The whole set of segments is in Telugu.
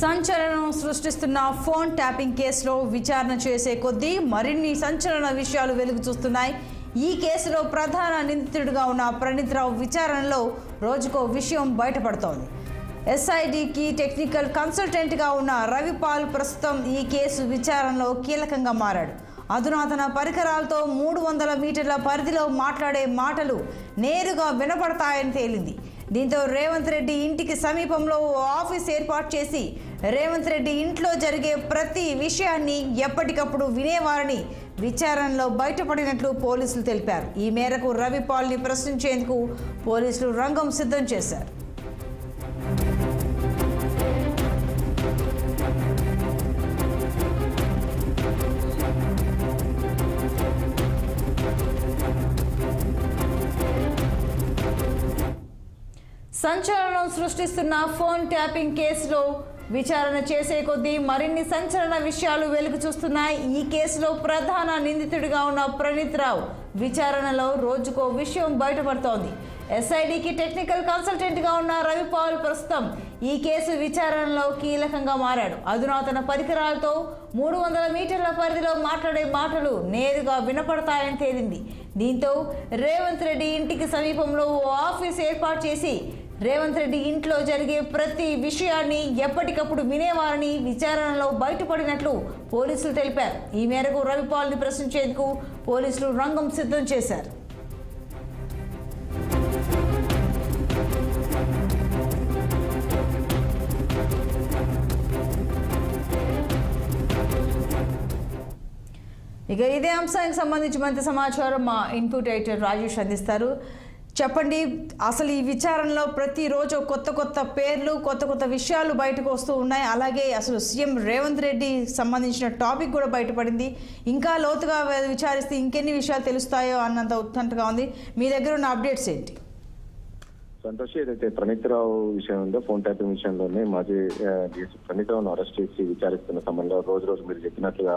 సంచలనం సృష్టిస్తున్న ఫోన్ ట్యాపింగ్ కేసులో విచారణ చేసే కొద్దీ మరిన్ని సంచలన విషయాలు వెలుగు చూస్తున్నాయి. ఈ కేసులో ప్రధాన నిందితుడిగా ఉన్న ప్రణీత్ రావు విచారణలో రోజుకో విషయం బయటపడుతోంది. ఎస్ఐడికి టెక్నికల్ కన్సల్టెంట్గా ఉన్న రవిపాల్ ప్రస్తుతం ఈ కేసు విచారణలో కీలకంగా మారాడు. అధునాతన పరికరాలతో మూడు వందల మీటర్ల పరిధిలో మాట్లాడే మాటలు నేరుగా వినపడతాయని తేలింది. దీంతో రేవంత్ రెడ్డి ఇంటికి సమీపంలో ఆఫీస్ ఏర్పాటు చేసి రేవంత్ రెడ్డి ఇంట్లో జరిగే ప్రతి విషయాన్ని ఎప్పటికప్పుడు వినేవారని విచారణలో బయటపడినట్లు పోలీసులు తెలిపారు. ఈ మేరకు రవిపాల్ని ప్రశ్నించేందుకు పోలీసులు రంగం సిద్ధం చేశారు. సంచలనం సృష్టిస్తున్న ఫోన్ ట్యాపింగ్ కేసులో విచారణ చేసే కొద్దీ మరిన్ని సంచలన విషయాలు వెలుగు చూస్తున్నాయి. ఈ కేసులో ప్రధాన నిందితుడిగా ఉన్న ప్రణీత్ రావు విచారణలో రోజుకో విషయం బయటపడుతోంది. ఎస్ఐడికి టెక్నికల్ కన్సల్టెంట్గా ఉన్న రవిపాల్ ప్రస్తుతం ఈ కేసు విచారణలో కీలకంగా మారాడు. అధునాతన పరికరాలతో మూడు వందల మీటర్ల పరిధిలో మాట్లాడే మాటలు నేరుగా వినపడతాయని తేలింది. దీంతో రేవంత్ రెడ్డి ఇంటికి సమీపంలో ఓ ఆఫీస్ ఏర్పాటు చేసి రేవంత్ రెడ్డి ఇంట్లో జరిగే ప్రతి విషయాన్ని ఎప్పటికప్పుడు వినేవారని విచారణలో బయటపడినట్లు పోలీసులు తెలిపారు. ఈ మేరకు రవిపాల్ని ప్రశ్నించేందుకు పోలీసులు రంగం సిద్ధం చేశారు. ఇక ఇదే అంశానికి సంబంధించి మరింత సమాచారం మా ఇన్పుట్ ఎడిటర్ రాజేష్ అందిస్తారు. చెప్పండి అసలు ఈ విచారణలో ప్రతిరోజు కొత్త కొత్త పేర్లు కొత్త కొత్త విషయాలు బయటకు వస్తూ ఉన్నాయి. అలాగే అసలు సీఎం రేవంత్ రెడ్డి సంబంధించిన టాపిక్ కూడా బయటపడింది. ఇంకా లోతుగా విచారిస్తే ఇంకెన్ని విషయాలు తెలుస్తాయో అన్నంత ఉత్కంఠగా ఉంది. మీ దగ్గర ఉన్న అప్డేట్స్ ఏంటి? సంతోష్ ఏదైతే ప్రణీత్ రావు విషయం ఉందో ఫోన్ ట్యాపింగ్ విషయంలోనే మాజీ డిఎస్పీ ప్రణీత్రావును అరెస్ట్ చేసి విచారిస్తున్న సమయంలో రోజు రోజు మీరు చెప్పినట్లుగా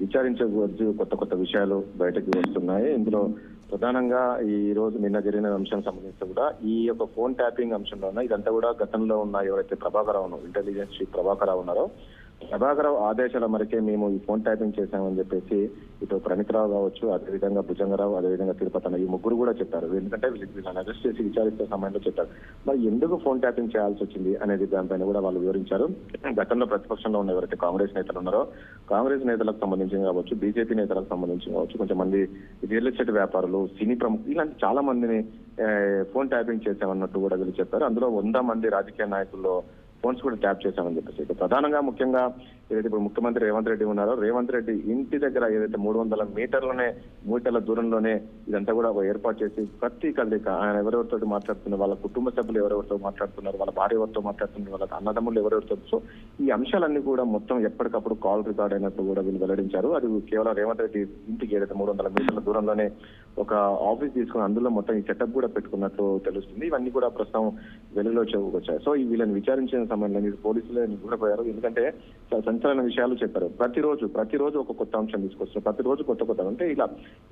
విచారించవచ్చు. కొత్త కొత్త విషయాలు బయటకు వస్తున్నాయి. ఇందులో ప్రధానంగా ఈ రోజు నిన్న జరిగిన అంశం సంబంధించి కూడా ఈ యొక్క ఫోన్ ట్యాపింగ్ అంశంలోనే ఇదంతా కూడా గతంలో ఉన్న ఎవరైతే ప్రభాకరావు ఇంటెలిజెన్స్ చీఫ్ ప్రభాకర్ ఉన్నారో ప్రభాకర్ రావు ఆదేశాల మేరకే మేము ఈ ఫోన్ టైపింగ్ చేశామని చెప్పేసి ఇటు ప్రణీత్ రావు కావచ్చు అదేవిధంగా భుజంగరావు అదేవిధంగా తిరుపతి అన్న ఈ ముగ్గురు కూడా చెప్పారు. ఎందుకంటే వీళ్ళని అరెస్ట్ చేసి విచారిస్తే సమయంలో చెప్పారు. మరి ఎందుకు ఫోన్ ట్యాపింగ్ చేయాల్సి వచ్చింది అనేది దానిపైన కూడా వాళ్ళు వివరించారు. గతంలో ప్రతిపక్షంలో ఉన్న ఎవరైతే కాంగ్రెస్ నేతలు ఉన్నారో కాంగ్రెస్ నేతలకు సంబంధించి కావచ్చు బీజేపీ నేతలకు సంబంధించి కావచ్చు కొంచెం మంది రియల్ ఎస్టేట్ వ్యాపారులు సినీ ప్రముఖులు ఇలాంటి చాలా మందిని ఫోన్ ట్యాపింగ్ చేశామన్నట్టు కూడా వీళ్ళు చెప్పారు. అందులో వంద మంది రాజకీయ నాయకుల్లో ఫోన్స్ కూడా ట్యాప్ చేశామని చెప్పేసి. ఇక ప్రధానంగా ముఖ్యంగా ఏదైతే ఇప్పుడు ముఖ్యమంత్రి రేవంత్ రెడ్డి ఉన్నారో రేవంత్ రెడ్డి ఇంటి దగ్గర ఏదైతే మూడు వందల మీటర్లోనే మీటర్ల దూరంలోనే ఇదంతా కూడా ఒక ఏర్పాటు చేసి ప్రతి కదలిక ఆయన ఎవరెవరితో మాట్లాడుతున్నారు వాళ్ళ కుటుంబ సభ్యులు ఎవరెవరితో మాట్లాడుతున్నారు వాళ్ళ భార్య ఎవరితో మాట్లాడుతున్నారు వాళ్ళ అన్నదమ్ములు ఎవరెవరితో. సో ఈ అంశాలన్నీ కూడా మొత్తం ఎప్పటికప్పుడు కాల్ రికార్డ్ అయినట్టు కూడా వీళ్ళు వెల్లడించారు. అది కేవలం రేవంత్ రెడ్డి ఇంటికి ఏదైతే మూడు వందల మీటర్ల దూరంలోనే ఒక ఆఫీస్ తీసుకుని అందులో మొత్తం ఈ సెటప్ కూడా పెట్టుకున్నట్టు తెలుస్తుంది. ఇవన్నీ కూడా ప్రస్తుతం వెలుగులో వచ్చాయి సో ఈ వీళ్ళని విచారించిన సమయంలో మీరు పోలీసులు నిద్రపోయారు ఎందుకంటే సంచలన విషయాలు చెప్పారు. ప్రతిరోజు ప్రతిరోజు ఒక కొత్త అంశం తీసుకొస్తారు ప్రతిరోజు కొత్త కొత్త అంటే ఇలా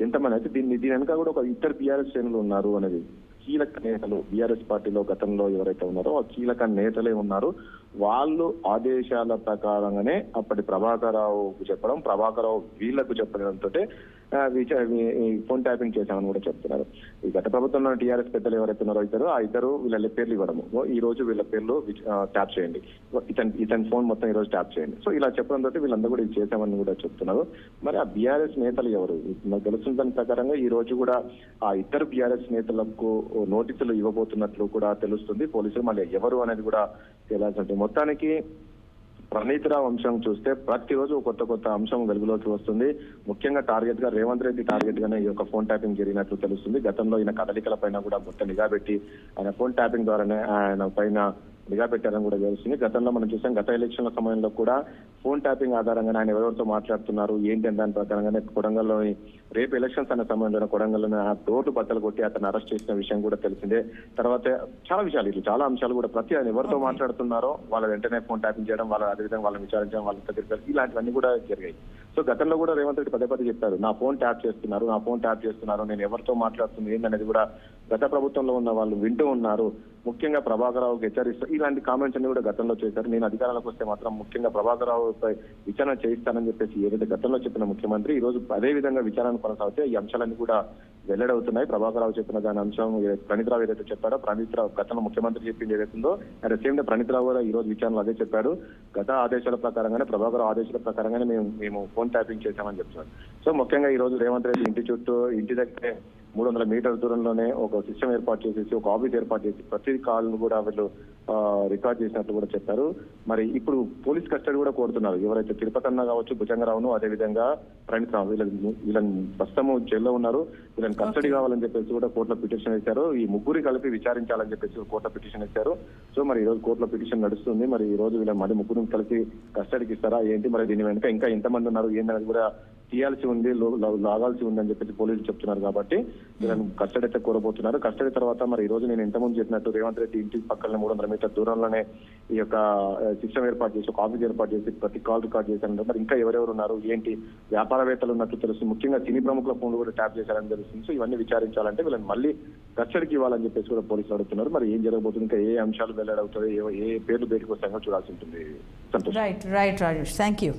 ఎంతమంది? అయితే దీన్ని దీని వెనక కూడా ఒక ఇద్దరు బీఆర్ఎస్ శ్రేణులు ఉన్నారు అనేది. కీలక నేతలు బీఆర్ఎస్ పార్టీలో గతంలో ఎవరైతే ఉన్నారో ఆ కీలక నేతలే ఉన్నారు. వాళ్ళు ఆదేశాల ప్రకారంగానే అప్పటి ప్రభాకరరావుకు చెప్పడం ప్రభాకరరావు వీళ్ళకు చెప్పడంతో ఫోన్ ట్యాపింగ్ చేశామని కూడా చెప్తున్నారు. ఈ గత ప్రభుత్వంలో టీఆర్ఎస్ పెద్దలు ఎవరైతే ఉన్నారో ఇద్దరు ఆ ఇద్దరు వీళ్ళ పేర్లు ఇవ్వడము. ఈ రోజు వీళ్ళ పేర్లు ట్యాప్ చేయండి. ఇతని ఇతని ఫోన్ మొత్తం ఈ రోజు ట్యాప్ చేయండి. సో ఇలా చెప్పడం తోటి వీళ్ళందరూ కూడా ఇది చేశామని కూడా చెప్తున్నారు. మరి ఆ బీఆర్ఎస్ నేతలు ఎవరు? నాకు తెలుస్తున్న దాని ప్రకారంగా ఈ రోజు కూడా ఆ ఇద్దరు బీఆర్ఎస్ నేతలకు నోటీసులు ఇవ్వబోతున్నట్లు కూడా తెలుస్తుంది. పోలీసులు మళ్ళీ ఎవరు అనేది కూడా తేలాల్సి ఉంటుంది. మొత్తానికి ప్రణీతరావు అంశం చూస్తే ప్రతిరోజు కొత్త కొత్త అంశం వెలుగులోకి వస్తుంది. ముఖ్యంగా టార్గెట్గా రేవంత్ రెడ్డి టార్గెట్ గానే ఈ యొక్క ఫోన్ ట్యాపింగ్ జరిగినట్లు తెలుస్తుంది. గతంలో ఈయన కదలికల పైన కూడా మొత్తం నిఘా పెట్టి ఆయన ఫోన్ ట్యాపింగ్ ద్వారానే ఆయన పైన నిఘా పెట్టారని కూడా తెలుస్తుంది. గతంలో మనం చూసాం గత ఎలక్షన్ల సమయంలో కూడా ఫోన్ ట్యాపింగ్ ఆధారంగానే ఆయన ఎవరెవరితో మాట్లాడుతున్నారు ఏంటి అని దాని ప్రకారంగానే కొడంగల్లోని రేపు ఎలక్షన్స్ అనే సమయంలో కొడంగల్లోనే ఆ రోడ్డు బద్దలు కొట్టి అతను అరెస్ట్ చేసిన విషయం కూడా తెలిసిందే. తర్వాత చాలా విషయాలు ఇట్లా చాలా అంశాలు కూడా ప్రతి ఆయన ఎవరితో మాట్లాడుతున్నారో వాళ్ళ వెంటనే ఫోన్ ట్యాపింగ్ చేయడం వాళ్ళ అదేవిధంగా వాళ్ళని విచారించడం వాళ్ళ దగ్గర ఇలాంటివన్నీ కూడా జరిగాయి. సో గతంలో కూడా రేవంత్ రెడ్డి పదే పదే చెప్పారు నా ఫోన్ ట్యాప్ చేస్తున్నారు నా ఫోన్ ట్యాప్ చేస్తున్నారు నేను ఎవరితో మాట్లాడుతుంది ఏందనేది కూడా గత ప్రభుత్వంలో ఉన్న వాళ్ళు వింటూ ఉన్నారు. ముఖ్యంగా ప్రభాకర్ రావుకి హెచ్చరిస్తూ ఇలాంటి కామెంట్స్ అన్ని కూడా గతంలో చేశారు. నేను అధికారంలోకి వస్తే మాత్రం ముఖ్యంగా ప్రభాకర్ రావుపై విచారణ చేయిస్తానని చెప్పేసి ఏదైతే గతంలో చెప్పిన ముఖ్యమంత్రి ఈ రోజు అదే విధంగా విచారణ కొనసాగుతాయి ఈ అంశాలన్నీ కూడా వెల్లడవుతున్నాయి. ప్రభాకర్ రావు చెప్పిన దాని అంశం ప్రణీతరావు రావు ఏదైతే చెప్పాడో ప్రణీతరావు గతంలో ముఖ్యమంత్రి చెప్పింది ఏదైతుందో at the same day Praneeth Rao కూడా ఈ రోజు విచారణలో అదే చెప్పాడు. గత ఆదేశాల ప్రకారంగానే ప్రభాకర్ ఆదేశాల ప్రకారంగానే మేము మేము ఫోన్ ట్యాపింగ్ చేశామని చెప్తున్నారు. సో ముఖ్యంగా ఈ రోజు రేవంత్ రెడ్డి ఇంటి చుట్టూ ఇంటి దగ్గరే మూడు వందల మీటర్ల దూరంలోనే ఒక సిస్టమ్ ఏర్పాటు చేసేసి ఒక ఆఫీస్ ఏర్పాటు చేసి ప్రతి కాల్ కూడా వీళ్ళు రికార్డ్ చేసినట్లు కూడా చెప్పారు. మరి ఇప్పుడు పోలీస్ కస్టడీ కూడా కోరుతున్నారు. ఎవరైతే తిరుపతి అన్న కావచ్చు భుజంగరావును అదే విధంగా ప్రణీత్ రావు వీళ్ళని వీళ్ళని ప్రస్తుతం జైల్లో ఉన్నారు. వీళ్ళని కస్టడీ కావాలని చెప్పేసి కూడా కోర్టులో పిటిషన్ వేశారు. ఈ ముగ్గురి కలిపి విచారించాలని చెప్పేసి కోర్టులో పిటిషన్ వేశారు. సో మరి ఈ రోజు కోర్టులో పిటిషన్ నడుస్తుంది. మరి ఈ రోజు వీళ్ళని మళ్ళీ ముగ్గురిని కలిపి కస్టడీకి ఇస్తారా? ఏంటి మరి దీని వెనుక ఇంకా ఎంతమంది ఉన్నారు? ఏంటనేది కూడా తీయాల్సి ఉంది లాగాల్సి ఉంది అని చెప్పేసి పోలీసులు చెప్తున్నారు కాబట్టి వీళ్ళని కస్టడీ అయితే కోరబోతున్నారు. కస్టడీ తర్వాత మరి ఈ రోజు నేను ఇంతకుముందు చెప్పినట్టు రేవంత్ రెడ్డి ఇంటి పక్కన మూడు వందల మీటర్ దూరంలోనే ఈ యొక్క సిస్టమ్ ఏర్పాటు చేసి ఒక ఆఫీస్ ఏర్పాటు చేసి ప్రతి కాల్ రికార్డ్ చేశారు మరి ఇంకా ఎవరెవరు ఉన్నారు? ఏంటి? వ్యాపారవేత్తలు ఉన్నట్టు తెలుస్తుంది. ముఖ్యంగా సినీ ప్రముఖుల ఫోన్లు కూడా ట్యాప్ చేశారని తెలుస్తుంది. సో ఇవన్నీ విచారించాలంటే వీళ్ళని మళ్ళీ కస్టడీకి ఇవ్వాలని చెప్పేసి కూడా పోలీసులు అడుగుతున్నారు. మరి ఏం జరగబోతుంది? ఇంకా ఏ అంశాలు వెల్లడవుతుంది ఏ- ఏ పేర్లు బయటకు వస్తాయో చూడాల్సి ఉంటుంది. Santosh. Right right Rajesh thank you